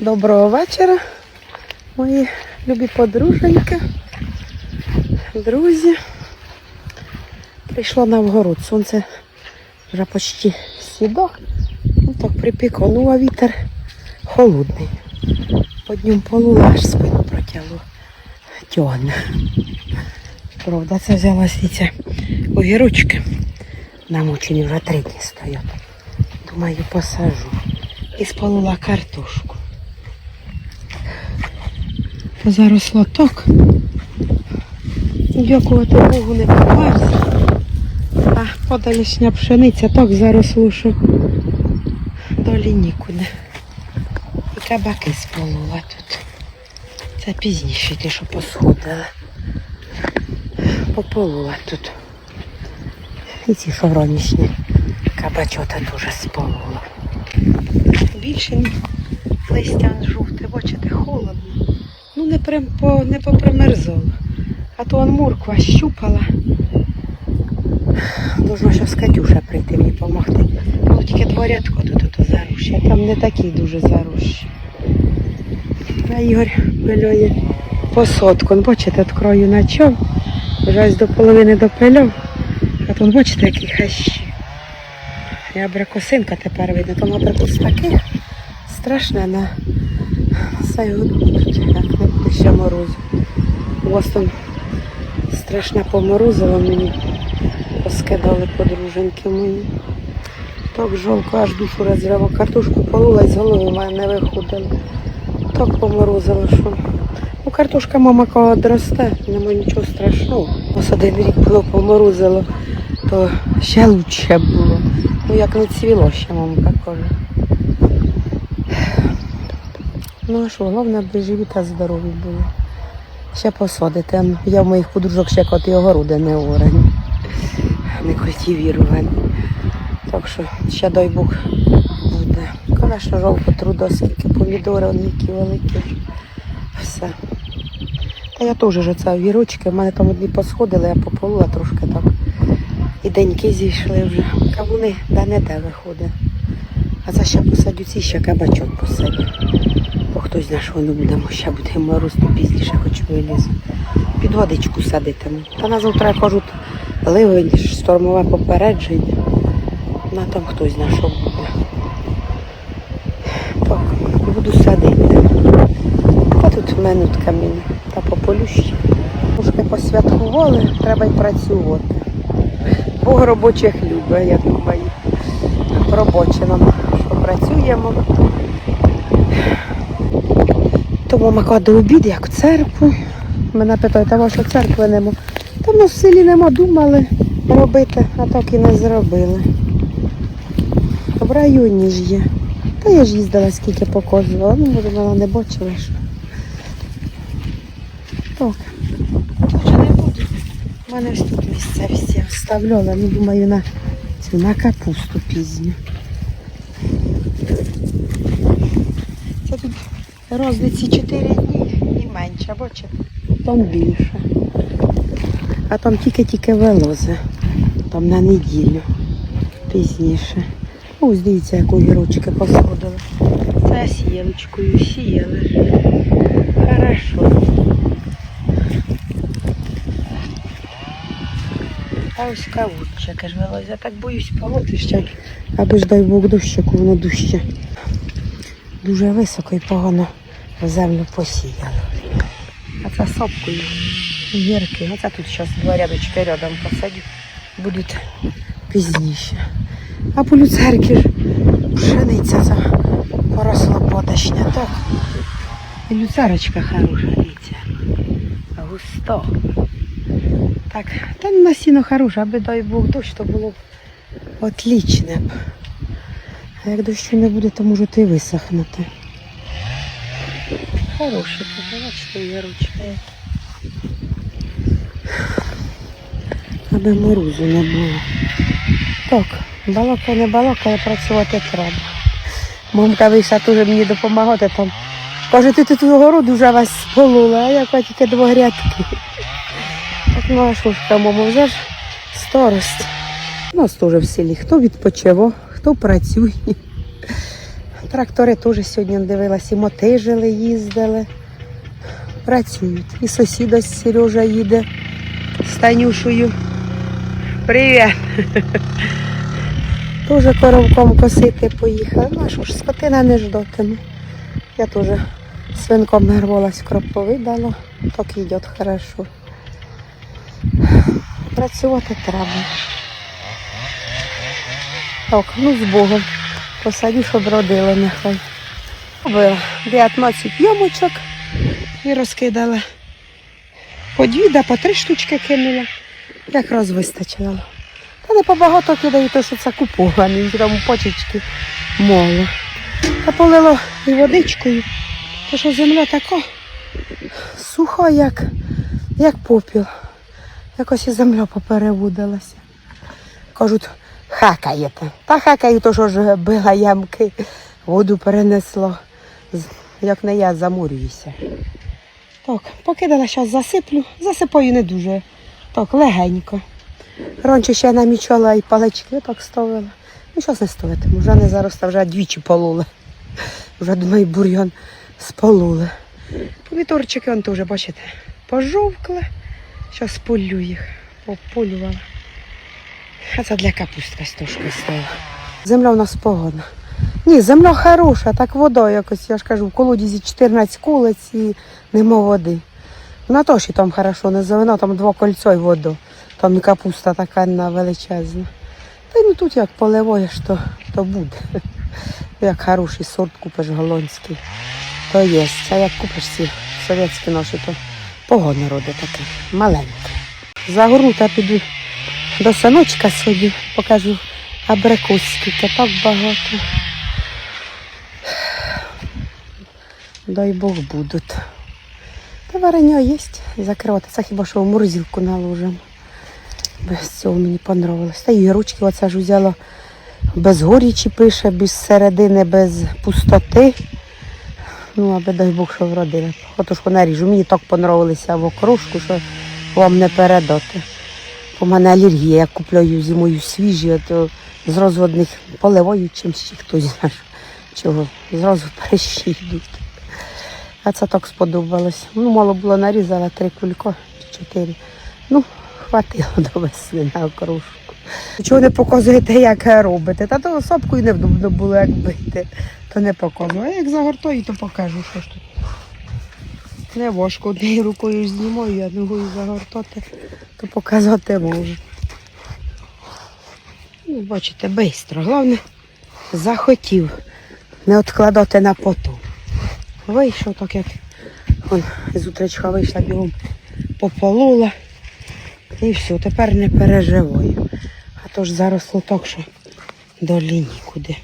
Доброго вечора, мої любі подруженьки, друзі. Прийшло на вгород. Сонце вже почти сідо. Ну так припекло, ну а вітер холодний. По дню полула аж спину протягло. Тьогне. Правда, це взяла свіця огірочки. Намочені вже три дні стоять. Думаю, посажу. І сполула картошку. Заросло так. Дякувати Богу не померзла. А подалішня пшениця так заросло, що долі нікуди. І кабаки сполула тут. Це пізніше ті, що посходили. Пополула тут. І ці шовронічні кабачота дуже сполула. Більше ні. листя жовте, бачите, прям по, не попримерзало. А то он мурква щупала. Должна зараз Катюша прийти мені допомогти. Ну тільки дворядко тут тут заруші, там не такі дуже заруші. А Ігор пильоє посадку. Бачите, от краю начав. Вже ось до половини допиляв. А тут бачите, які хащі. І абрикосинка тепер видно, там абрикос такий страшне на як не буде ще вас там страшне поморозило мені, поскидали подруженьки мої. Так жолко, аж душу розрива. Картошку полула і з голови мене не виходило. Так поморозило, що. Ну, картошка мама коли одросте, нема нічого страшного. Ось один рік було поморозило, то ще лучше було. Ну як не цвіло ще, мамка каже. Ну а що, головне, аби живі та здорові були. Ще посадити. Я в моїх подружок ще коти огороди не орені, не культивіровані. Так що ще дай Бог буде. Звісно, жовто трудо, скільки помідори, які великі. Все. Та я теж ж оце вірочки, в мене там одні посходили, я пополула трошки так. І деньки зійшли вже. Кавуни де не де виходить. А це ще посадю ці ще кабачок посадю. Бо хтось знає, що воно буде, ще буде мороз, пізніше хоч вилізу. Під водичку садитиму. Та на завтра кажуть, ливень, штормове попередження. На там хтось знає, що буде. Так, буду садити. Та тут минутка мені. Та по полющі. Трошки посвяткували, треба й працювати. Бог робочих любить, я думаю. Робоче нам, що працюємо. Тому ми кладе обід, як в церкву. Мене питають, а вашої церкви нема. Та в селі нема, думали робити, а так і не зробили. В районі ж є. Та я ж їздила, скільки показувала, ну може вона не бачила. Що. Так. У мене ж тут місця всі вставляла, ну думаю, на на капусту пізню. Це тут розниці 4 дні і менше, бачите? Там більше. А там тільки-тільки вилози. Там на неділю пізніше. Ось дивіться, як огірочки посходили. Це сіялочкою сіяли. Хорошо. А ось кавучки ж вилазь. Я так боюсь полоти ще. Аби ж дай Бог дощику, воно дужче. Дуже високо і погано в землю посіяно. А це сопкою. Гірки. Оце тут зараз два рядочки рядом посадю. Будуть пізніше. А по люцерки ж пшениця ця поросла подашня. Так. І люцерочка хороша, дивіться. Густо. Так, та на сіно хороше, аби дай Бог дощ, то було б отлічне б. А як дощу не буде, то може і висохнути. Хороше, тут, бачите, є ручка. Аби морозу не було. Так, балака не балака, але працювати треба. Мамка вийшла теж мені допомагати там. Каже, ти тут огороду вже вас сполула, а я тільки два грядки. Так, ну а що ж там, мамо, вже ж старость. У нас теж в селі хто відпочивав, хто працює. Трактори теж сьогодні дивилась, і мотижили, їздили. Працюють. І сусіда Сережа їде з Танюшею. Привіт! Тоже коровком косити поїхали. Ну, а що ж, скотина не ждотиме. Я теж свинком нарвалась кропови дала, так йде хорошо. Працювати треба. Так, ну з Богом. Посадю, щоб родили нехай. Робила 19 йомочок і розкидала. По дві, да по три штучки кинула. Якраз вистачило. Та не побагато кидаю, то що це куповані, там почечки мало. Та полило і водичкою. То що земля така суха, як, як попіл. Якось і земля поперевудилася. Кажуть, хакаєте. Та хакаю, то що ж била ямки, воду перенесло. Як не я замурююся. Так, покидала, зараз засиплю. Засипаю не дуже. Так, легенько. Раніше ще намічала і палички так ставила. Ну, щось не ставитиму, вже не заросла, вже двічі полули. Вже думаю, бур'ян сполули. Помідорчики, вон теж, бачите, пожовкли. Зараз полю їх, пополювала. А це для капустки стошки стала. Земля у нас погана. Ні, земля хороша, так вода якось, я ж кажу, в колодязі 14 колець і нема води. На то, що там хорошо не зелена, там два кольцо й воду. Там і капуста така на величезна. Та й ну тут як поливаєш, то, то буде. Як хороший сорт купиш голландський, то є. А як купиш ці совєтські наші, то погоне роди таке, маленьке. Загорнута піду до саночка сьогодні, покажу абрикос, скільки так багато. Дай Бог будуть. Та варення є, закривати. Це хіба що в морозилку наложимо. Без цього мені понравилось. Та і ручки оце ж взяла без горічі пише, без середини, без пустоти. Ну, аби дай Бог, що вродили. Отож наріжу. Мені так понравилися в окружку, що вам не передати. У мене алергія, я купляю зимою свіжі, то зразу одних поливаю чимось, чи хтось знає чого. Зразу прищі йдуть. А це так сподобалось. Ну, мало було нарізала три кулько чи чотири. Ну, хватило до весни на окружку. Чого не показуєте, як робите? Та то сопкою невдобно було, як бити. То не показую. А як загортаю, то покажу, що ж тут. Не важко, однією рукою знімаю, а другою загортати, то показати можу. Ну, бачите, швидко. Головне, захотів не відкладати на поту. Вийшов так, як он, з вийшла бігом, пополола. І все, тепер не переживаю. А то ж заросло так, що долі нікуди.